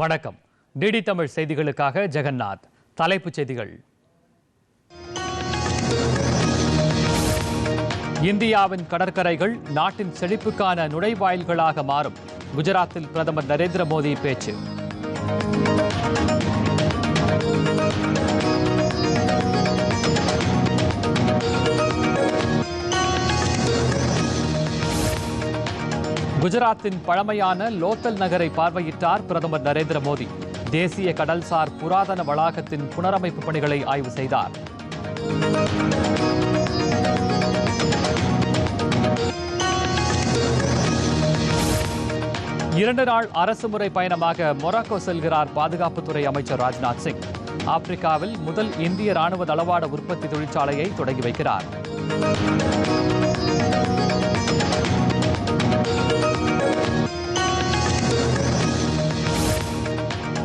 வணக்கம். டிடி தமிழ் செய்திகளுக்காக ஜெகநாத். தலைப்புச் செய்திகள். இந்தியாவின் கடற்கரைகள் நாட்டின் செழிப்புக்கான நுழைவாயில்களாக மாறும். குஜராத்தில் பிரதமர் நரேந்திர மோடி பேச்சு. குஜராத்தின் பழமையான லோத்தல் நகரை பார்வையிட்டார் பிரதமர் நரேந்திர மோடி. தேசிய கடல்சார் புராதன வளாகத்தின் புனரமைப்பு பணிகளை ஆய்வு செய்தார். இரண்டு நாள் அரசுமுறை பயணமாக மொராக்கோ செல்கிறார் பாதுகாப்புத்துறை அமைச்சர் ராஜ்நாத் சிங். ஆப்பிரிக்காவில் முதல் இந்திய ராணுவ தளவாட உற்பத்தி தொழிற்சாலையை தொடங்கி வைக்கிறார்.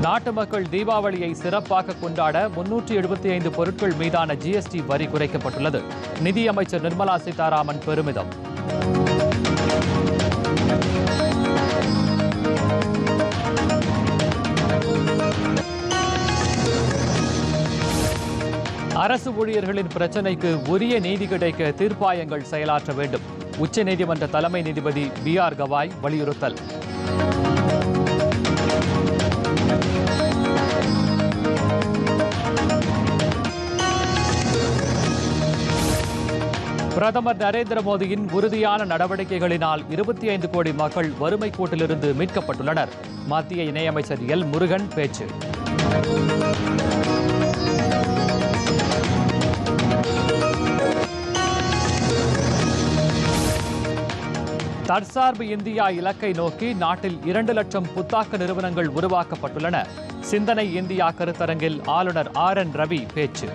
நாட்டு மக்கள் தீபாவளியை சிறப்பாக கொண்டாட முன்னூற்றி எழுபத்தி ஐந்து பொருட்கள் மீதான ஜிஎஸ்டி வரி குறைக்கப்பட்டுள்ளது. நிதியமைச்சர் நிர்மலா சீதாராமன் பெருமிதம். அரசு ஊழியர்களின் பிரச்சினைக்கு உரிய நீதி கிடைக்க தீர்ப்பாயங்கள் செயலாற்ற வேண்டும். உச்சநீதிமன்ற தலைமை நீதிபதி பி ஆர் கவாய் வலியுறுத்தல். பிரதமர் நரேந்திர மோடியின் உறுதியான நடவடிக்கைகளினால் இருபத்தி ஐந்து கோடி மக்கள் வறுமை கோட்டிலிருந்து மீட்கப்பட்டுள்ளனர். மத்திய இணையமைச்சர் எல் முருகன் பேச்சு. தற்சார்பு இந்தியா இலக்கை நோக்கி நாட்டில் இரண்டு லட்சம் புத்தாக்க நிறுவனங்கள் உருவாக்கப்பட்டுள்ளன. சிந்தனை இந்தியா கருத்தரங்கில் ஆளுநர் ஆர் என் ரவி பேச்சு.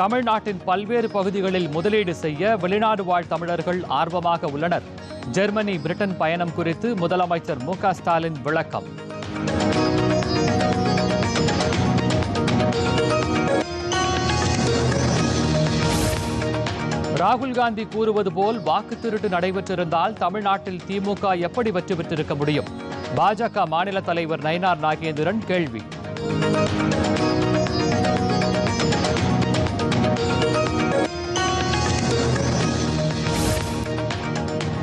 தமிழ்நாட்டின் பல்வேறு பகுதிகளில் முதலீடு செய்ய வெளிநாடு வாழ் தமிழர்கள் ஆர்வமாக உள்ளனர். ஜெர்மனி பிரிட்டன் பயணம் குறித்து முதலமைச்சர் மு ஸ்டாலின் விளக்கம். ராகுல் காந்தி கூறுவது போல் வாக்கு திருட்டு நடைபெற்றிருந்தால் தமிழ்நாட்டில் திமுக எப்படி வெற்றி பெற்றிருக்க முடியும்? பாஜக மாநில தலைவர் நயினார் நாகேந்திரன் கேள்வி.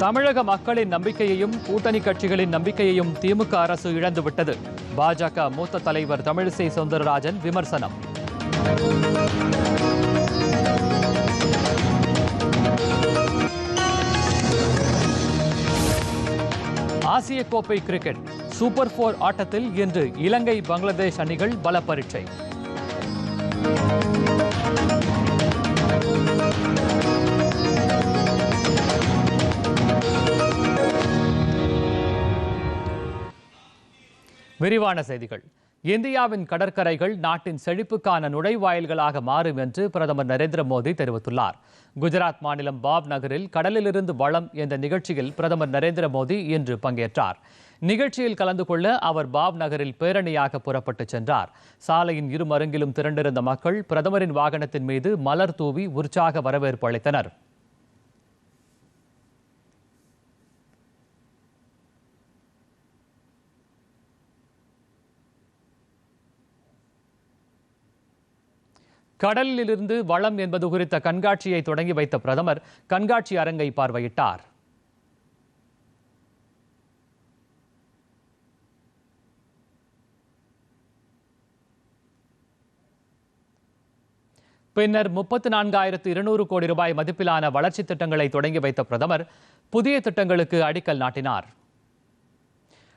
தமிழக மக்களின் நம்பிக்கையையும் கூட்டணி கட்சிகளின் நம்பிக்கையையும் திமுக அரசு இழந்துவிட்டது. பாஜக மூத்த தலைவர் தமிழிசை சவுந்தரராஜன் விமர்சனம். ஆசிய கோப்பை கிரிக்கெட் சூப்பர் போர் ஆட்டத்தில் இன்று இலங்கை பங்களாதேஷ் அணிகள் பல பரீட்சை விரிவான செய்திகள். இந்தியாவின் கடற்கரைகள் நாட்டின் செழிப்புக்கான நுழைவாயில்களாக மாறும் என்று பிரதமர் நரேந்திர மோடி தெரிவித்துள்ளார். குஜராத் மாநிலம் பாப் நகரில் கடலிலிருந்து வளம் என்ற நிகழ்ச்சியில் பிரதமர் நரேந்திர மோடி இன்று பங்கேற்றார். நிகழ்ச்சியில் கலந்து கொள்ள அவர் பாப் நகரில் பேரணியாக புறப்பட்டு சென்றார். சாலையின் இருமருங்கிலும் திரண்டிருந்த மக்கள் பிரதமரின் வாகனத்தின் மீது மலர் தூவி உற்சாக வரவேற்பு அளித்தனர். கடலிலிருந்து வளம் என்பது குறித்த கண்காட்சியை தொடங்கி வைத்த பிரதமர் கண்காட்சி அரங்கை பார்வையிட்டார். பின்னர் முப்பத்தி நான்காயிரத்து இருநூறு கோடி ரூபாய் மதிப்பிலான வளர்ச்சி திட்டங்களை தொடங்கி வைத்த பிரதமர் புதிய திட்டங்களுக்கு அடிக்கல் நாட்டினார்.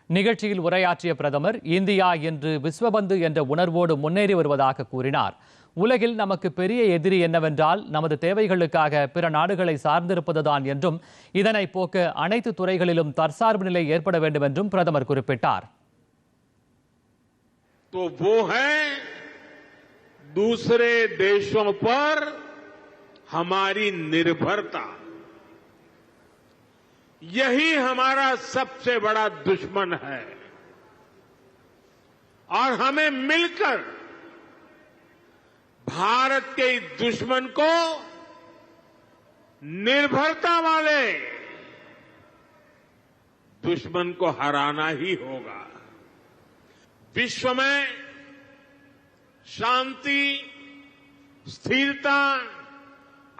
நிகழ்ச்சியில் உரையாற்றிய பிரதமர் இந்தியா இன்று விஸ்வபந்து என்ற உணர்வோடு முன்னேறி வருவதாக கூறினார் உலகில் நமக்கு பெரிய எதிரி என்னவென்றால் நமது தேவைகளுக்காக பிற நாடுகளை சார்ந்திருப்பதுதான் என்றும் இதனை போக்க அனைத்து துறைகளிலும் தற்சார்பு நிலை ஏற்பட வேண்டும் என்றும் பிரதமர் குறிப்பிட்டார் तो वो है दूसरे देशों पर हमारी निर्भरता यही हमारा सबसे बड़ा दुश्मन है। और हमें मिलकर भारत के इस दुश्मन को निर्भरता वाले दुश्मन को हराना ही होगा। विश्व में शांति, स्थिरता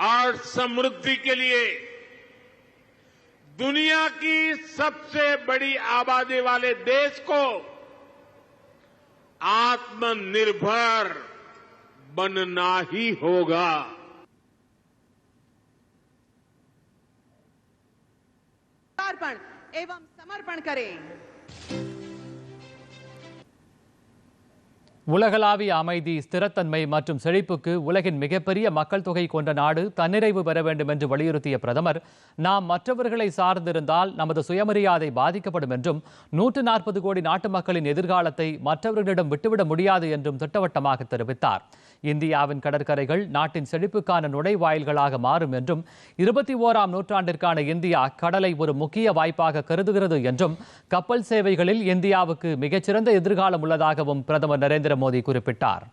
और समृद्धि के लिए दुनिया की सबसे बड़ी आबादी वाले देश को आत्मनिर्भर बनना ही होगा। एवं समर्पण करें। உலகளாவிய அமைதி ஸ்திரத்தன்மை மற்றும் செழிப்புக்கு உலகின் மிகப்பெரிய மக்கள் தொகை கொண்ட நாடு தன்னிறைவு பெற வேண்டும் என்று வலியுறுத்திய பிரதமர் நாம் மற்றவர்களை சார்ந்திருந்தால் நமது சுயமரியாதை பாதிக்கப்படும் என்றும் நூற்று நாற்பது கோடி நாட்டு மக்களின் எதிர்காலத்தை மற்றவர்களிடம் விட்டுவிட முடியாது என்றும் திட்டவட்டமாக தெரிவித்தார். இந்தியாவின் கடற்கரைகள் நாட்டின் செழிப்புக்கான நுழைவாயில்களாக மாறும் என்றும் இருபத்தி ஓராம் நூற்றாண்டிற்கான இந்தியா கடலை ஒரு முக்கிய வாய்ப்பாக கருதுகிறது என்றும் கப்பல் சேவைகளில் இந்தியாவுக்கு மிகச்சிறந்த எதிர்காலம் உள்ளதாகவும் பிரதமர் நரேந்திர மோடி குறிப்பிட்டார்.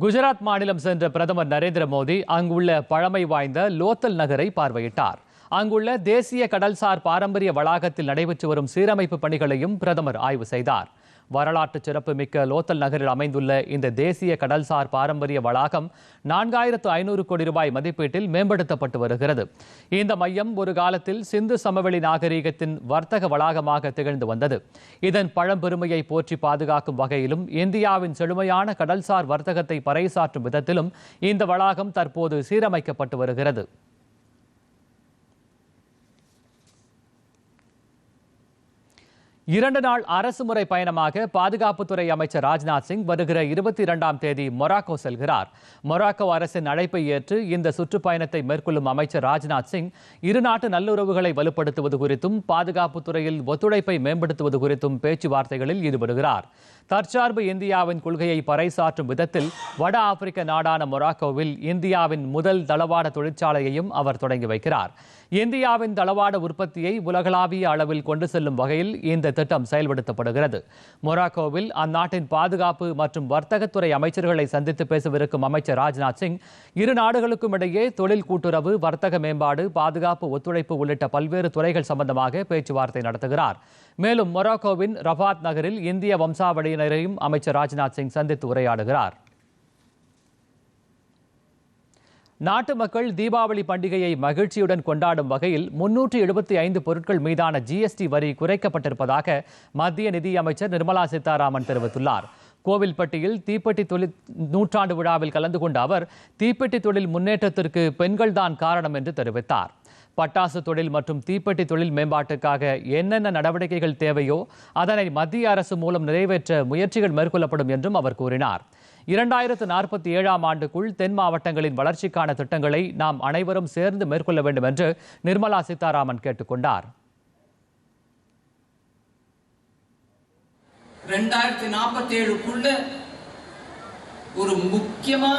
குஜராத் மாநிலம் சென்ற பிரதமர் நரேந்திர மோடி அங்குள்ள பழமை வாய்ந்த லோத்தல் நகரை பார்வையிட்டார். அங்குள்ள தேசிய கடல்சார் பாரம்பரிய வளாகத்தில் நடைபெற்று வரும் சீரமைப்பு பணிகளையும் பிரதமர் ஆய்வு செய்தார். வரலாற்று சிறப்புமிக்க லோத்தல் நகரில் அமைந்துள்ள இந்த தேசிய கடல்சார் பாரம்பரிய வளாகம் நான்காயிரத்து ஐநூறு கோடி ரூபாய் மதிப்பீட்டில் மேம்படுத்தப்பட்டு வருகிறது. இந்த மையம் ஒரு காலத்தில் சிந்து சமவெளி நாகரீகத்தின் வர்த்தக வளாகமாக திகழ்ந்து வந்தது. இதன் பழம்பெருமையை போற்றி பாதுகாக்கும் வகையிலும் இந்தியாவின் செழுமையான கடல்சார் வர்த்தகத்தை பறைசாற்றும் விதத்திலும் இந்த வளாகம் தற்போது சீரமைக்கப்பட்டு வருகிறது. இரண்டு நாள் அரசுமுறை பயணமாக பாதுகாப்புத்துறை அமைச்சர் ராஜ்நாத் சிங் வருகிற இருபத்தி இரண்டாம் தேதி மொராக்கோ செல்கிறார். மொராக்கோ அரசின் அழைப்பை ஏற்று இந்த சுற்றுப்பயணத்தை மேற்கொள்ளும் அமைச்சர் ராஜ்நாத் சிங் இரு நாட்டு நல்லுறவுகளை வலுப்படுத்துவது குறித்தும் பாதுகாப்புத்துறையில் ஒத்துழைப்பை மேம்படுத்துவது குறித்தும் பேச்சுவார்த்தைகளில் ஈடுபடுகிறார். தற்சார்பு இந்தியாவின் கொள்கையை பறைசாற்றும் விதத்தில் வட ஆப்பிரிக்க நாடான மொராக்கோவில் இந்தியாவின் முதல் தளவாட தொழிற்சாலையையும் அவர் தொடங்கி வைக்கிறார். இந்தியாவின் தளவாட உற்பத்தியை உலகளாவிய அளவில் கொண்டு செல்லும் வகையில் இந்த திட்டம் செயல்படுத்தப்படுகிறது. மொராக்கோவில் அந்நாட்டின் பாதுகாப்பு மற்றும் வர்த்தகத்துறை அமைச்சர்களை சந்தித்து பேசவிருக்கும் அமைச்சர் ராஜ்நாத் சிங் இரு நாடுகளுக்கும் இடையே தொழில் கூட்டுறவு வர்த்தக மேம்பாடு பாதுகாப்பு ஒத்துழைப்பு உள்ளிட்ட பல்வேறு துறைகள் சம்பந்தமாக பேச்சுவார்த்தை நடத்துகிறார். மேலும் மொராக்கோவின் ரபாத் நகரில் இந்திய வம்சாவளியினரையும் அமைச்சர் ராஜ்நாத் சிங் சந்தித்து உரையாடுகிறார். நாட்டு மக்கள் தீபாவளி பண்டிகையை மகிழ்ச்சியுடன் கொண்டாடும் வகையில் முன்னூற்று எழுபத்தி ஐந்து பொருட்கள் மீதான ஜிஎஸ்டி வரி குறைக்கப்பட்டிருப்பதாக மத்திய நிதியமைச்சர் நிர்மலா சீதாராமன் தெரிவித்துள்ளார். கோவில்பட்டியில் தீப்பெட்டி தொழில் நூற்றாண்டு விழாவில் கலந்து கொண்ட அவர் தீப்பெட்டி தொழில் முன்னேற்றத்திற்கு பெண்கள்தான் காரணம் என்று தெரிவித்தார். பட்டாசு தொழில் மற்றும் தீப்பெட்டி தொழில் மேம்பாட்டுக்காக என்னென்ன நடவடிக்கைகள் தேவையோ அதனை மத்திய அரசு மூலம் நிறைவேற்ற முயற்சிகள் மேற்கொள்ளப்படும் என்றும் அவர் கூறினார். இரண்டாயிரத்து நாற்பத்தி ஏழாம் ஆண்டுக்குள் தென் மாவட்டங்களின் வளர்ச்சிக்கான திட்டங்களை நாம் அனைவரும் சேர்ந்து மேற்கொள்ள வேண்டும் என்று நிர்மலா சீதாராமன் கேட்டுக்கொண்டார் ரெண்டாயிரத்தி நாற்பத்தி ஏழுக்குள்ள ஒரு முக்கியமா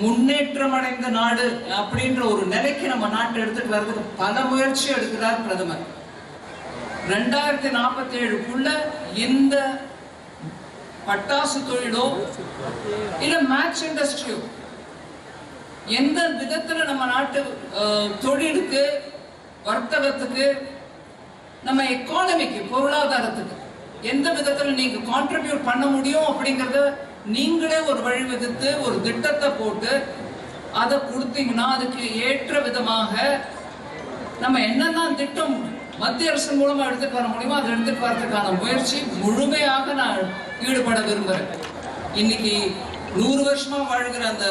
முன்னேற்றம் அடைந்த நாடு அப்படின்ற ஒரு நிலைக்கு நம்ம நாட்டை எடுத்துட்டு வர்றதுக்கு பல முயற்சி எடுக்கிறார் பிரதமர். ரெண்டாயிரத்தி நாற்பத்தி ஏழுக்குள்ள இந்த பட்டாசு தொழிலோ இல்ல மேட்ச் இண்டஸ்ட்ரியோ எந்த விதத்துல நம்ம நாட்டு தொழிலுக்கு வர்த்தகத்துக்கு நம்ம எக்கானமிக்கு பொருளாதாரத்துக்கு எந்த விதத்துல நீங்க கான்ட்ரிபியூட் பண்ண முடியும் அப்படிங்கறத நீங்களே ஒரு வழி வகுத்து ஒரு திட்டத்தை போட்டு அதை கொடுத்தீங்கன்னா அதுக்கு ஏற்ற விதமாக நம்ம என்னென்ன திட்டம் மத்திய அரசு மூலமா எடுத்துட்டு வர முடியுமோ அதை எடுத்துட்டு வரதுக்கான முயற்சி முழுமையாக நான் ஈடுபட விரும்புகிறேன் இன்னைக்கு நூறு வருஷமா வாழ்கிற அந்த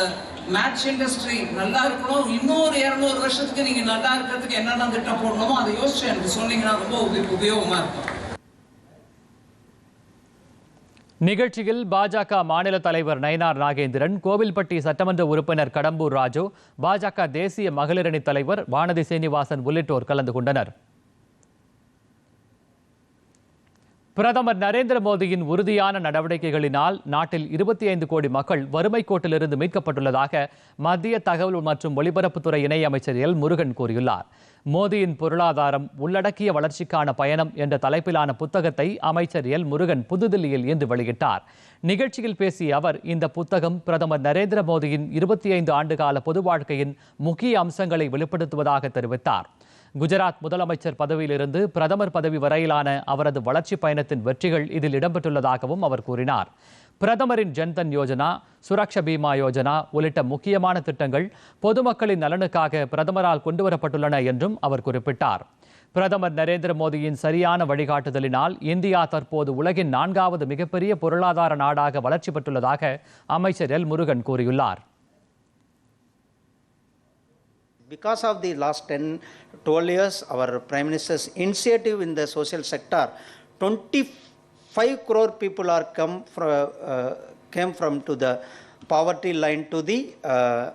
மேட்ச் இண்டஸ்ட்ரி நல்லா இருக்கணும். இன்னொரு இரநூறு வருஷத்துக்கு நீங்க நல்லா இருக்கிறதுக்கு என்னென்ன திட்டம் போடணுமோ அதை யோசிச்சு எனக்கு சொன்னீங்கன்னா ரொம்ப உபயோகமா இருக்கும். நிகழ்ச்சியில் பாஜக மாநில தலைவர் நயினார் நாகேந்திரன் கோவில்பட்டி சட்டமன்ற உறுப்பினர் கடம்பூர் ராஜு பாஜக தேசிய மகளிரணி தலைவர் வானதி சீனிவாசன் உள்ளிட்டோர் கலந்து கொண்டனர். பிரதமர் நரேந்திர மோடியின் உறுதியான நடவடிக்கைகளினால் நாட்டில் இருபத்தி ஐந்து கோடி மக்கள் வறுமை கோட்டிலிருந்து மீட்கப்பட்டுள்ளதாக மத்திய தகவல் மற்றும் ஒலிபரப்புத்துறை இணையமைச்சர் எல் முருகன் கூறியுள்ளார். மோடியின் பொருளாதாரம் உள்ளடக்கிய வளர்ச்சிக்கான பயணம் என்ற தலைப்பிலான புத்தகத்தை அமைச்சர் எல் முருகன் புதுதில்லியில் இன்று வெளியிட்டார். நிகழ்ச்சியில் பேசிய அவர் இந்த புத்தகம் பிரதமர் நரேந்திர மோடியின் இருபத்தி ஐந்து ஆண்டுகால பொது வாழ்க்கையின் முக்கிய அம்சங்களை வெளிப்படுத்துவதாக தெரிவித்தார். குஜராத் முதலமைச்சர் பதவியிலிருந்து பிரதமர் பதவி வரையிலான அவரது வளர்ச்சி பயணத்தின் வெற்றிகள் இதில் இடம்பெற்றுள்ளதாகவும் அவர் கூறினார். பிரதமரின் ஜன்தன் யோஜனா சுரக்ஷ பீமா யோஜனா உள்ளிட்ட முக்கியமான திட்டங்கள் பொதுமக்களின் நலனுக்காக பிரதமரால் கொண்டுவரப்பட்டுள்ளன என்றும் அவர் குறிப்பிட்டார். பிரதமர் நரேந்திர மோடியின் சரியான வழிகாட்டுதலினால் இந்தியா தற்போது உலகின் நான்காவது மிகப்பெரிய பொருளாதார நாடாக வளர்ச்சி பெற்றுள்ளதாக அமைச்சர் எல் முருகன் கூறியுள்ளார். Because of the last 10, 12 years, our Prime Minister's initiative in the social sector, 25 crore people are come from, uh, came from to the poverty line to the uh,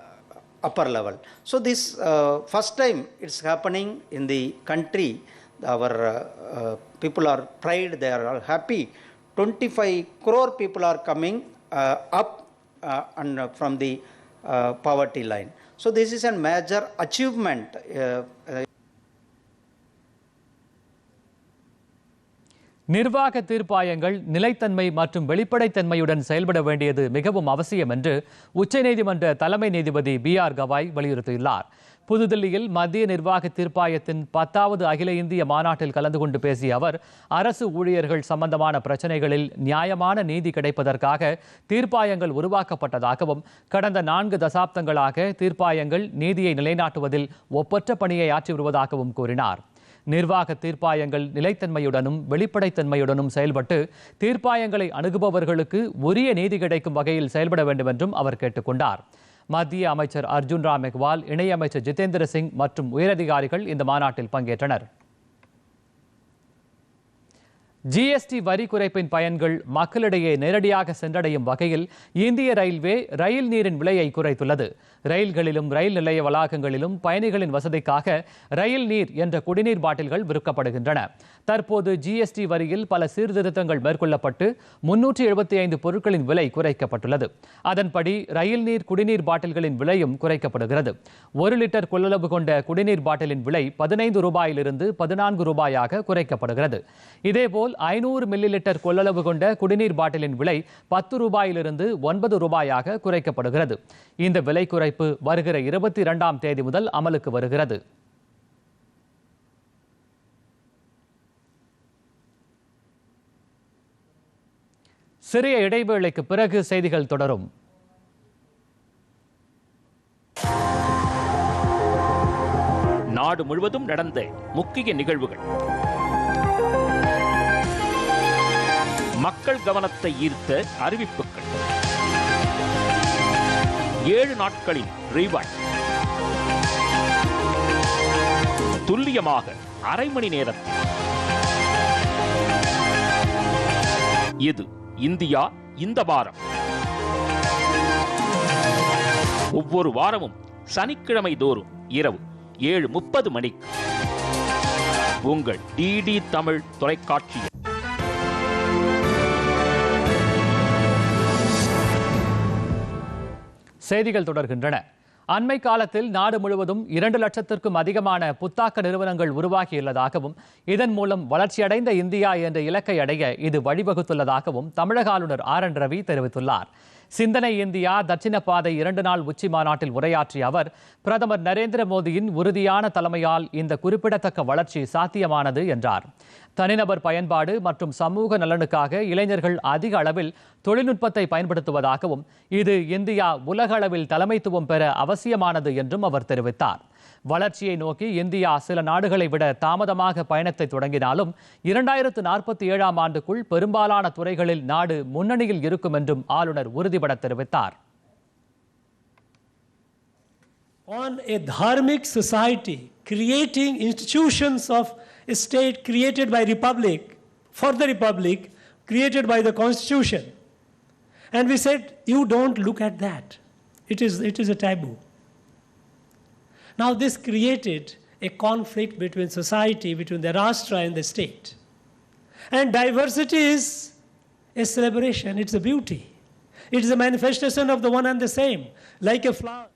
upper level. So this uh, first time it's happening in the country. Our uh, uh, people are pride, they are happy. 25 crore people are coming uh, up and from the poverty line. So this is a major achievement. Uh, uh, நிர்வாக தீர்ப்பாயங்கள் நிலைத்தன்மை மற்றும் வெளிப்படைத்தன்மையுடன் செயல்பட வேண்டியது மிகவும் அவசியம் என்று உச்சநீதிமன்ற தலைமை நீதிபதி பி ஆர் கவாய் வலியுறுத்தியுள்ளார் புதுதில்லியில் மத்திய நிர்வாக தீர்ப்பாயத்தின் பத்தாவது அகில இந்திய மாநாட்டில் கலந்து கொண்டு பேசிய அவர் அரசு ஊழியர்கள் சம்பந்தமான பிரச்சனைகளில் நியாயமான நீதி கிடைப்பதற்காக தீர்ப்பாயங்கள் உருவாக்கப்பட்டதாகவும் கடந்த நான்கு தசாப்தங்களாக தீர்ப்பாயங்கள் நீதியை நிலைநாட்டுவதில் ஒப்பற்ற பணியை ஆற்றி வருவதாகவும் கூறினார். நிர்வாக தீர்ப்பாயங்கள் நிலைத்தன்மையுடனும் வெளிப்படைத்தன்மையுடனும் செயல்பட்டு தீர்ப்பாயங்களை அணுகுபவர்களுக்கு உரிய நீதி கிடைக்கும் வகையில் செயல்பட வேண்டும் என்றும் அவர் கேட்டுக்கொண்டார் மத்திய அமைச்சர் அர்ஜுன் ராம் மெக்வால் இணையமைச்சர் ஜிதேந்திர சிங் மற்றும் உயரதிகாரிகள் இந்த மாநாட்டில் பங்கேற்றனர். ஜிஎஸ்டி வரி குறைப்பின் பயன்கள் மக்களிடையே நேரடியாக சென்றடையும் வகையில் இந்திய ரயில்வே ரயில் நீரின் விலையை குறைத்துள்ளது. ரயில்களிலும் ரயில் நிலைய வளாகங்களிலும் பயணிகளின் வசதிக்காக ரயில் நீர் என்ற குடிநீர் பாட்டில்கள் விற்கப்படுகின்றன. தற்போது ஜிஎஸ்டி வரியில் பல சீர்திருத்தங்கள் மேற்கொள்ளப்பட்டு முன்னூற்றி எழுபத்தி ஐந்து பொருட்களின் விலை குறைக்கப்பட்டுள்ளது. அதன்படி ரயில் நீர் குடிநீர் பாட்டில்களின் விலையும் குறைக்கப்படுகிறது. ஒரு லிட்டர் கொள்ளளவு கொண்ட குடிநீர் பாட்டிலின் விலை பதினைந்து ரூபாயிலிருந்து பதினான்கு ரூபாயாக குறைக்கப்படுகிறது. இதேபோல் ஐநூறு மில்லி லிட்டர் கொள்ளளவு கொண்ட குடிநீர் பாட்டிலின் விலை பத்து ரூபாயிலிருந்து ஒன்பது ரூபாயாக குறைக்கப்படுகிறது. இந்த விலை குறைப்பு வருகிற இருபத்தி இரண்டாம் தேதி முதல் அமலுக்கு வருகிறது. சிறிய இடைவேளைக்கு பிறகு செய்திகள் தொடரும். நாடு முழுவதும் நடந்த முக்கிய நிகழ்வுகள். மக்கள் கவனத்தை ஈர்த்த அறிவிப்புகள். ஏழு நாட்களின் ரீவாய் துல்லியமாக அரை மணி நேரத்தில். இது இந்தியா இந்த வாரம். ஒவ்வொரு வாரமும் சனிக்கிழமை தோறும் இரவு ஏழு முப்பது மணிக்கு. உங்கள் டிடி தமிழ் தொலைக்காட்சியில் செய்திகள் தொடர்கின்றன. அண்மை காலத்தில் நாடு முழுவதும் இரண்டு லட்சத்திற்கும் அதிகமான புத்தாக்க நிறுவனங்கள் உருவாகியுள்ளதாகவும் இதன் மூலம் வளர்ச்சியடைந்த இந்தியா என்ற இலக்கை அடைய இது வழிவகுத்துள்ளதாகவும் தமிழக ஆளுநர் ஆர் என் ரவி தெரிவித்துள்ளார். சிந்தனை இந்தியா தட்சிண பாதை இரண்டு நாள் உச்சி மாநாட்டில் உரையாற்றிய அவர் பிரதமர் நரேந்திர மோடியின் உறுதியான தலைமையால் இந்த குறிப்பிடத்தக்க வளர்ச்சி சாத்தியமானது என்றார். தனிநபர் பயன்பாடு மற்றும் சமூக நலனுக்காக இளைஞர்கள் அதிக அளவில் தொழில்நுட்பத்தை பயன்படுத்துவதாகவும் இது இந்தியா உலக அளவில் தலைமைத்துவம் பெற அவசியமானது என்றும் அவர் தெரிவித்தார். வளர்ச்சியை நோக்கி இந்தியா சில நாடுகளை விட தாமதமாக பயணத்தை தொடங்கினாலும் இரண்டாயிரத்து நாற்பத்தி ஏழாம் ஆண்டுக்குள் பெரும்பாலான துறைகளில் நாடு முன்னணியில் இருக்கும் என்றும் ஆளுநர் உறுதிபட தெரிவித்தார். On a dharmic society, creating institutions of state created by republic, for the republic, created by the constitution. And we said, you don't look at that. It is, it is a taboo. Now, this created a conflict between society, between the Rashtra and the state. And diversity is a celebration, it's a beauty. It is a manifestation of the one and the same, like a flower.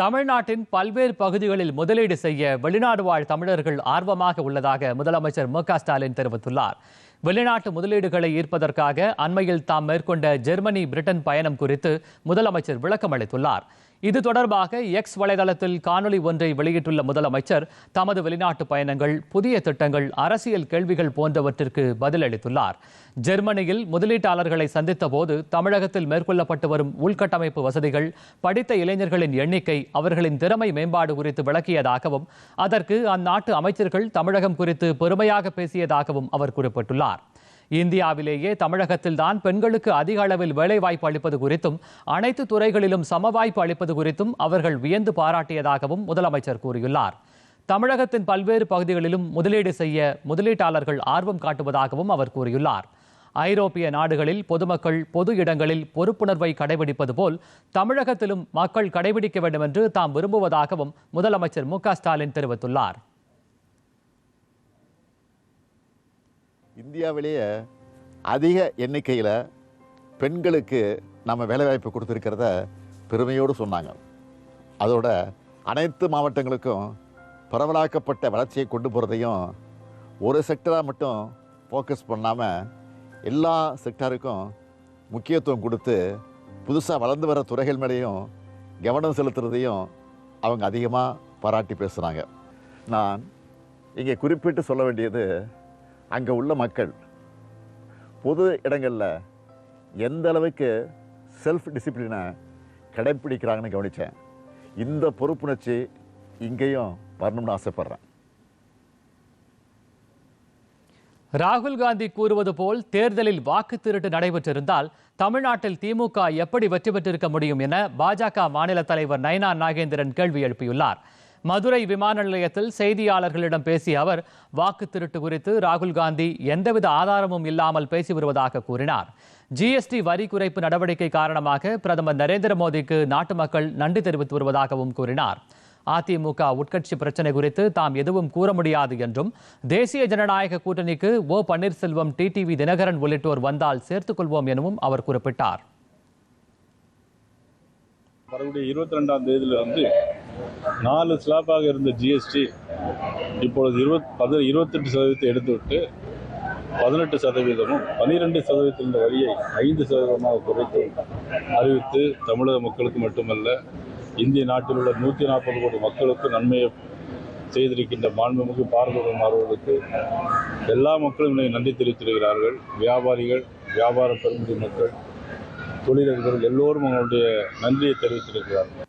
தமிழ்நாட்டின் பல்வேறு பகுதிகளில் முதலீடு செய்ய வெளிநாடு வாழ் தமிழர்கள் ஆர்வமாக உள்ளதாக முதலமைச்சர் மு ஸ்டாலின் தெரிவித்துள்ளார். வெளிநாட்டு முதலீடுகளை ஈர்ப்பதற்காக அண்மையில் தாம் மேற்கொண்ட ஜெர்மனி பிரிட்டன் பயணம் குறித்து முதலமைச்சர் விளக்கம் அளித்துள்ளார் இது தொடர்பாக எக்ஸ் வலைதளத்தில் காணொலி ஒன்றை வெளியிட்டுள்ள முதலமைச்சர் தமது வெளிநாட்டு பயணங்கள் புதிய திட்டங்கள் அரசியல் கேள்விகள் போன்றவற்றிற்கு பதிலளித்துள்ளார். ஜெர்மனியில் முதலீட்டாளர்களை சந்தித்த போது தமிழகத்தில் மேற்கொள்ளப்பட்டு வரும் உள்கட்டமைப்பு வசதிகள் படித்த இளைஞர்களின் எண்ணிக்கை அவர்களின் திறமை மேம்பாடு குறித்து விளக்கியதாகவும் அதற்கு அந்நாட்டு அமைச்சர்கள் தமிழகம் குறித்து பெருமையாக பேசியதாகவும் அவர் குறிப்பிட்டுள்ளார். இந்தியாவிலேயே தமிழகத்தில்தான் பெண்களுக்கு அதிக அளவில் வேலைவாய்ப்பு அளிப்பது குறித்தும் அனைத்து துறைகளிலும் சமவாய்ப்பு அளிப்பது குறித்தும் அவர்கள் வியந்து பாராட்டியதாகவும் முதலமைச்சர் கூறியுள்ளார். தமிழகத்தின் பல்வேறு பகுதிகளிலும் முதலீடு செய்ய முதலீட்டாளர்கள் ஆர்வம் காட்டுவதாகவும் அவர் கூறியுள்ளார். ஐரோப்பிய நாடுகளில் பொதுமக்கள் பொது இடங்களில் பொறுப்புணர்வை கடைபிடிப்பது போல் தமிழகத்திலும் மக்கள் கடைபிடிக்க வேண்டும் என்று தாம் விரும்புவதாகவும் முதலமைச்சர் மு ஸ்டாலின் தெரிவித்துள்ளார். இந்தியாவிலேயே அதிக எண்ணிக்கையில் பெண்களுக்கு நம்ம வேலைவாய்ப்பு கொடுத்துருக்கிறத பெருமையோடு சொன்னாங்க. அதோட அனைத்து மாவட்டங்களுக்கும் பரவலாக்கப்பட்ட வளர்ச்சியை கொண்டு போகிறதையும் ஒரு செக்டராக மட்டும் ஃபோக்கஸ் பண்ணாமல் எல்லா செக்டாருக்கும் முக்கியத்துவம் கொடுத்து புதுசாக வளர்ந்து வர துறைகள் மேலேயும் கவனம் செலுத்துறதையும் அவங்க அதிகமாக பாராட்டி பேசுகிறாங்க நான் இங்கே குறிப்பிட்டு சொல்ல வேண்டியது அங்கே உள்ள மக்கள். பொது இடங்களில் எந்த அளவுக்கு செல்ஃப் டிசிப்ளினை கடைப்பிடிக்கிறாங்கன்னு கவனித்தேன் இந்த பொறுப்புணர்ச்சி இங்கேயும் வரணும்னு ஆசைப்பட்றேன். ராகுல் காந்தி கூறுவது போல் தேர்தலில் வாக்கு திருட்டு நடைபெற்றிருந்தால் தமிழ்நாட்டில் திமுக எப்படி வெற்றி பெற்றிருக்க முடியும் என பாஜக மாநில தலைவர் நயனா நாகேந்திரன் கேள்வி எழுப்பியுள்ளார். மதுரை விமான நிலையத்தில் செய்தியாளர்களிடம் பேசிய அவர் வாக்கு திருட்டு குறித்து ராகுல் காந்தி எந்தவித ஆதாரமும் இல்லாமல் பேசி வருவதாக கூறினார். ஜிஎஸ்டி வரி குறைப்பு நடவடிக்கை காரணமாக பிரதமர் நரேந்திர மோடிக்கு நாட்டு மக்கள் நன்றி தெரிவித்து வருவதாகவும் கூறினார். அதிமுக உட்கட்சி பிரச்சனை குறித்து தாம் எதுவும் கூற முடியாது என்றும் தேசிய ஜனநாயக கூட்டணிக்கு ஓ பன்னீர்செல்வம் டிடிவி தினகரன் உள்ளிட்டோர் வந்தால் சேர்த்துக் கொள்வோம் எனவும் அவர் குறிப்பிட்டார். வரக்கூடிய இருபத்தி ரெண்டாம் தேதியில் வந்து நாலு ஸ்லாப்பாக இருந்த ஜிஎஸ்டி இப்பொழுது இருபத் பதி இருபத்தெட்டு சதவீதத்தை எடுத்துவிட்டு பதினெட்டு சதவீதமும் பன்னிரெண்டு சதவீதத்தில் இந்த வரியை ஐந்து சதவீதமாக குறைத்து அறிவித்து தமிழக மக்களுக்கு மட்டுமல்ல இந்திய நாட்டில் உள்ள நூற்றி நாற்பது கோடி மக்களுக்கு நன்மையை செய்திருக்கின்ற மாண்புமிகு பாரத அவர்களுக்கு எல்லா மக்களும் இன்னைக்கு நன்றி தெரிவித்திருக்கிறார்கள். வியாபாரிகள் வியாபார பெருமுடி மக்கள் தொழிலதிபர்கள் எல்லோரும் அவங்களுடைய நன்றியை தெரிவித்திருக்கிறார்கள்.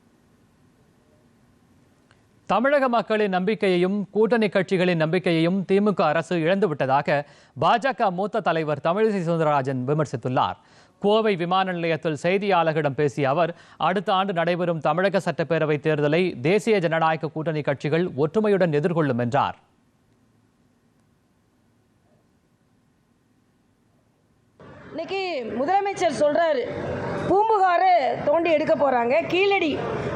தமிழக மக்களின் நம்பிக்கையையும் கூட்டணி கட்சிகளின் நம்பிக்கையையும் திமுக அரசு இழந்துவிட்டதாக பாஜக மூத்த தலைவர் தமிழிசை சுந்தரராஜன் விமர்சித்துள்ளார். கோவை விமான நிலையத்தில் செய்தியாளர்களிடம் பேசிய அவர் அடுத்த ஆண்டு நடைபெறும் தமிழக சட்டப்பேரவை தேர்தலை தேசிய ஜனநாயக கூட்டணி கட்சிகள் ஒற்றுமையுடன் எதிர்கொள்ளும் என்றார். இன்னைக்கு முதலமைச்சர் சொல்றாரு பூம்புகாரை தோண்டி எடுக்க போகிறாங்க கீழடி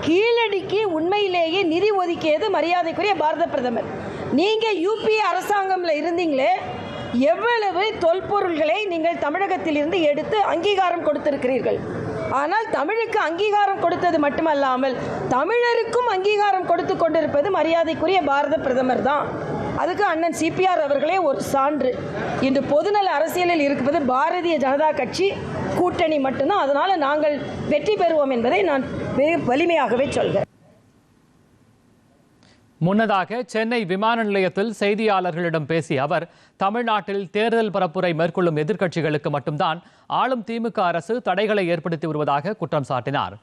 கீழடிக்கு உண்மையிலேயே நிதி ஒதுக்கியது மரியாதைக்குரிய பாரத பிரதமர். நீங்கள் யூபி அரசாங்கம்ல இருந்தீங்களே எவ்வளவு தொல்பொருள்களை நீங்கள் தமிழகத்திலிருந்து எடுத்து அங்கீகாரம் கொடுத்திருக்கிறீர்கள்? ஆனால் தமிழுக்கு அங்கீகாரம் கொடுத்தது மட்டுமல்லாமல் தமிழருக்கும் அங்கீகாரம் கொடுத்து கொண்டிருப்பது மரியாதைக்குரிய பாரத பிரதமர் தான். அதுக்கு அண்ணன் சிபிஆர் அவர்களே ஒரு சான்று. இன்று பொதுநல அரசியலில் இருப்பது பாரதிய ஜனதா கட்சி கூட்டணி மட்டும்தான். அதனால் நாங்கள் வெற்றி பெறுவோம் என்பதை நான் வலிமையாகவே சொல்கிறேன் முன்னதாக சென்னை விமான நிலையத்தில் செய்தியாளர்களிடம் பேசிய அவர் தமிழ்நாட்டில் தேர்தல் பரப்புரை மேற்கொள்ளும் எதிர்க்கட்சிகளுக்கு மட்டும்தான் ஆளும் திமுக அரசு தடைகளை ஏற்படுத்தி வருவதாக குற்றம் சாட்டினார்.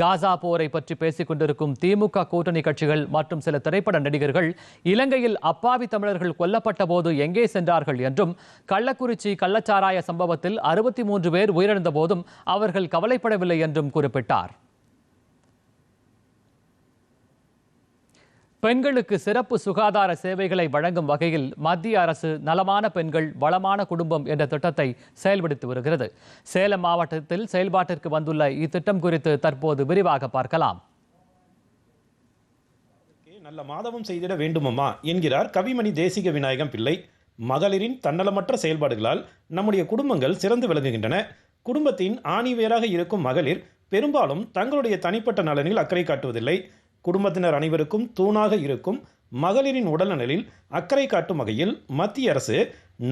காசா போரை பற்றி பேசிக் கொண்டிருக்கும் திமுக கூட்டணி கட்சிகள் மற்றும் சில திரைப்பட நடிகர்கள் இலங்கையில் அப்பாவி தமிழர்கள் கொல்லப்பட்ட போது எங்கே சென்றார்கள் என்றும் கள்ளக்குறிச்சி கள்ளச்சாராய சம்பவத்தில் அறுபத்தி மூன்று பேர் உயிரிழந்த போதும் அவர்கள் கவலைப்படவில்லை என்றும் குறிப்பிட்டார். பெண்களுக்கு சிறப்பு சுகாதார சேவைகளை வழங்கும் வகையில் மத்திய அரசு நலமான பெண்கள் வளமான குடும்பம் என்ற திட்டத்தை செயல்படுத்தி வருகிறது. சேலம் மாவட்டத்தில் செயல்பாட்டிற்கு வந்துள்ள இத்திட்டம் குறித்து தற்போது விரிவாக பார்க்கலாம். நல்ல மாதவம் செய்திட வேண்டுமம்மா என்கிறார் கவிமணி தேசிக விநாயகம் பிள்ளை. மகளிரின் தன்னலமற்ற செயல்பாடுகளால் நம்முடைய குடும்பங்கள் சிறந்து விளங்குகின்றன. குடும்பத்தின் ஆணிவேராக இருக்கும் மகளிர் பெரும்பாலும் தங்களுடைய தனிப்பட்ட நலனில் அக்கறை காட்டுவதில்லை. குடும்பத்தினர் அனைவருக்கும் தூணாக இருக்கும் மகளிரின் உடல்நலனில் அக்கறை காட்டும் வகையில் மத்திய அரசு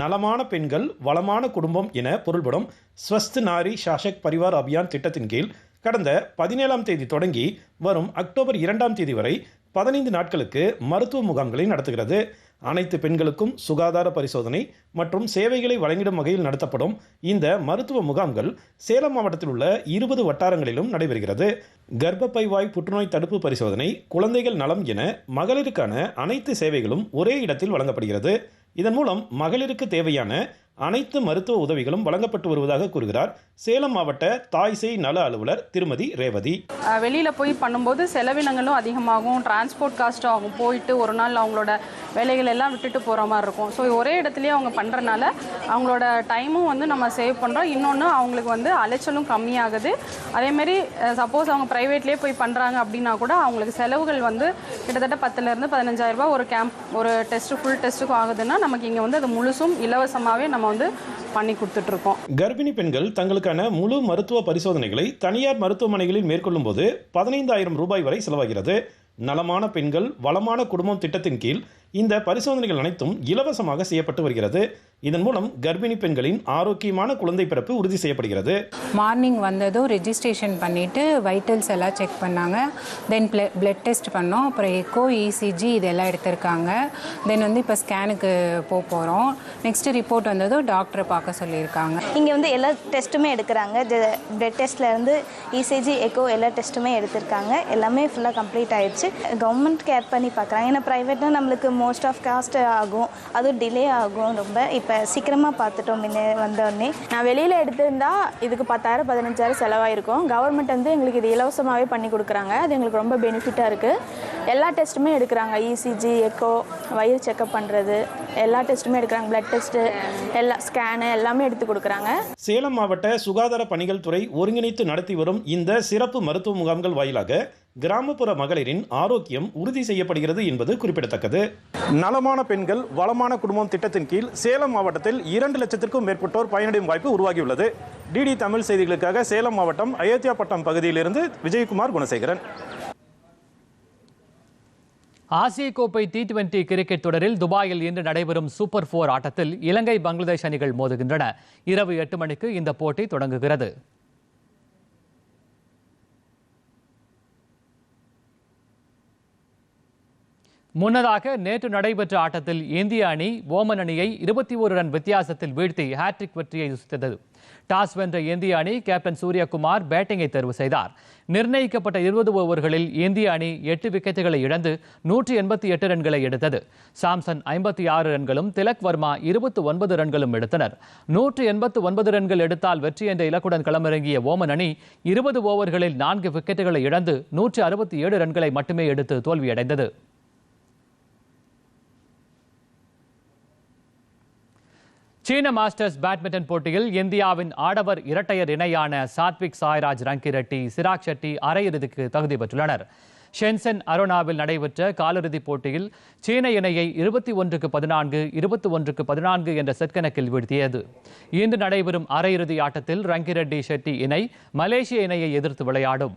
நலமான பெண்கள் வளமான குடும்பம் என பொருள்படும் ஸ்வஸ்த் நாரி சாஷக் பரிவார் அபியான் திட்டத்தின் கீழ் கடந்த பதினேழாம் தேதி தொடங்கி வரும் அக்டோபர் இரண்டாம் தேதி வரை பதினைந்து நாட்களுக்கு மருத்துவ முகாம்களை நடத்துகிறது. அனைத்து பெண்களுக்கும் சுகாதார பரிசோதனை மற்றும் சேவைகளை வழங்கிடும் வகையில் நடத்தப்படும் இந்த மருத்துவ முகாம்கள் சேலம் மாவட்டத்தில் உள்ள இருபது வட்டாரங்களிலும் நடைபெறுகிறது. கர்ப்பப்பை வாய் புற்றுநோய் தடுப்பு பரிசோதனை குழந்தைகள் நலம் என மகளிருக்கான அனைத்து சேவைகளும் ஒரே இடத்தில் வழங்கப்படுகிறது. இதன் மூலம் மகளிருக்கு தேவையான அனைத்து மருத்துவ உதவிகளும் வழங்கப்பட்டு வருவதாக கூறுகிறார். சேலம் மாவட்ட தாய்சேய் நல அலுவலர் திருமதி ரேவதி. வெளியில் போய் பண்ணும்போது செலவினங்களும் அதிகமாகும் டிரான்ஸ்போர்ட் காஸ்ட்டும் ஆகும். போயிட்டு ஒரு நாள் அவங்களோட வேலைகள் எல்லாம் விட்டுட்டு போகிற மாதிரி இருக்கும். ஸோ ஒரே இடத்துலையே அவங்க பண்ணுறனால அவங்களோட டைமும் வந்து நம்ம சேவ் பண்ணுறோம் இன்னொன்று அவங்களுக்கு வந்து அலைச்சலும் கம்மியாகுது. அதேமாரி சப்போஸ் அவங்க ப்ரைவேட்லேயே போய் பண்ணுறாங்க அப்படின்னா கூட அவங்களுக்கு செலவுகள் வந்து கிட்டத்தட்ட பத்துலேருந்து பதினஞ்சாயிரரூபா ஒரு கேம்ப் ஒரு டெஸ்ட்டு ஃபுல் டெஸ்ட்டுக்கும் ஆகுதுன்னா நமக்கு இங்கே வந்து அது முழுசும் இலவசமாகவே நம்ம வந்து பண்ணி கொடுத்துட்ருக்கோம். கர்ப்பிணி பெண்கள் தங்களுக்கான முழு மருத்துவ பரிசோதனைகளை தனியார் மருத்துவமனைகளில் மேற்கொள்ளும் போது பதினைந்தாயிரம் ரூபாய் வரை செலவாகிறது. நலமான பெண்கள் வளமான குடும்பம் திட்டத்தின் கீழ் இந்த பரிசோதனைகள் அனைத்தும் இலவசமாக செய்யப்பட்டு வருகிறது. இதன் மூலம் கர்ப்பிணி பெண்களின் ஆரோக்கியமான குழந்தை பிறப்பு உறுதி செய்யப்படுகிறது. மார்னிங் வந்ததும் ரெஜிஸ்ட்ரேஷன் பண்ணிவிட்டு வைட்டல்ஸ் எல்லாம் செக் பண்ணாங்க. தென் பிளட் டெஸ்ட் பண்ணோம். அப்புறம் எக்கோ இசிஜி இதெல்லாம் எடுத்திருக்காங்க. தென் வந்து இப்போ ஸ்கேனுக்கு போக போகிறோம் நெக்ஸ்ட் ரிப்போர்ட் வந்ததும் டாக்டரை பார்க்க சொல்லியிருக்காங்க. இங்கே வந்து எல்லா டெஸ்ட்டுமே எடுக்கிறாங்க. பிளட் டெஸ்ட்லேருந்து இசிஜி எக்கோ எல்லா டெஸ்ட்டுமே எடுத்திருக்காங்க. எல்லாமே ஃபுல்லாக கம்ப்ளீட் ஆயிடுச்சு. கவர்மெண்ட் கேர் பண்ணி பார்க்குறாங்க. ஏன்னா ப்ரைவேட்னா நம்மளுக்கு மோஸ்ட் ஆஃப் காஸ்ட் ஆகும். அதுவும் டிலே ஆகும் ரொம்ப. இப்போ சீக்கிரமாக பார்த்துட்டோம் முன்ன வந்தோடனே நான் வெளியில் எடுத்திருந்தா இதுக்கு பத்தாயிரம் பதினஞ்சாயிரம் செலவாயிருக்கும். கவர்மெண்ட் வந்து எங்களுக்கு இது இலவசமாகவே பண்ணி கொடுக்குறாங்க. அது எங்களுக்கு ரொம்ப பெனிஃபிட்டாக இருக்குது எல்லா டெஸ்ட்டுமே எடுக்கிறாங்க. இசிஜி எக்கோ வயிறு செக்கப் பண்ணுறது எல்லா டெஸ்ட்டுமே எடுக்கிறாங்க. பிளட் டெஸ்ட்டு எல்லா ஸ்கேனு எல்லாமே எடுத்து கொடுக்குறாங்க. சேலம் மாவட்ட சுகாதார பணிகள் துறை ஒருங்கிணைத்து நடத்தி வரும் இந்த சிறப்பு மருத்துவ முகாம்கள் வாயிலாக கிராமப்புற மகளிரின் ஆரோக்கியம் உறுதி செய்யப்படுகிறது என்பது குறிப்பிடத்தக்கது. நலமான பெண்கள் வளமான குடும்பம் திட்டத்தின் கீழ் சேலம் மாவட்டத்தில் இரண்டு லட்சத்திற்கும் மேற்பட்டோர் பயனடையும் வாய்ப்பு உருவாகியுள்ளது. டிடி தமிழ் செய்திகளுக்காக சேலம் மாவட்டம் அயோத்தியாப்பட்டம் பகுதியிலிருந்து விஜயகுமார் குணசேகரன். ஆசிய கோப்பை டி டுவெண்டி கிரிக்கெட் தொடரில் துபாயில் இன்று நடைபெறும் சூப்பர் போர் ஆட்டத்தில் இலங்கை பங்களாதேஷ் அணிகள் மோதுகின்றன. இரவு எட்டு மணிக்கு இந்த போட்டி தொடங்குகிறது. முன்னதாக நேற்று நடைபெற்ற ஆட்டத்தில் இந்திய அணி ஓமன் அணியை இருபத்தி ஒரு ரன் வித்தியாசத்தில் வீழ்த்தி ஹாட்ரிக் வெற்றியை சுத்தது டாஸ் வென்ற இந்திய அணி கேப்டன் சூரியகுமார் பேட்டிங்கை தேர்வு செய்தார். நிர்ணயிக்கப்பட்ட இருபது ஓவர்களில் இந்திய அணி எட்டு விக்கெட்டுகளை இழந்து நூற்றி எண்பத்தி எட்டு ரன்களை எடுத்தது. சாம்சன் ஐம்பத்தி ஆறு ரன்களும் திலக் வர்மா இருபத்தி ஒன்பது ரன்களும் எடுத்தனர். நூற்று எண்பத்து ஒன்பது ரன்கள் எடுத்தால் வெற்றி என்ற இலக்குடன் களமிறங்கிய ஓமன் அணி இருபது ஓவர்களில் நான்கு விக்கெட்டுகளை இழந்து நூற்று அறுபத்தி ஏழு ரன்களை மட்டுமே எடுத்து தோல்வியடைந்தது. சீன மாஸ்டர்ஸ் பேட்மிண்டன் போட்டியில் இந்தியாவின் ஆடவர் இரட்டையர் இணையான சாத்விக் சாய்ராஜ் ரங்கிரெட்டி சிராக் ஷெட்டி அரையிறுதிக்கு தகுதி பெற்றுள்ளனர். ஷென்சென் அரோனாவில் நடைபெற்ற காலிறுதிப் போட்டியில் சீன இணையை இருபத்தி ஒன்றுக்கு பதினான்கு இருபத்தி ஒன்றுக்கு பதினான்கு என்ற செட் கணக்கில் வீழ்த்தியது. இன்று நடைபெறும் அரையிறுதி ஆட்டத்தில் ரங்கிரெட்டி ஷெட்டி இணை மலேசிய இணையை எதிர்த்து விளையாடும்.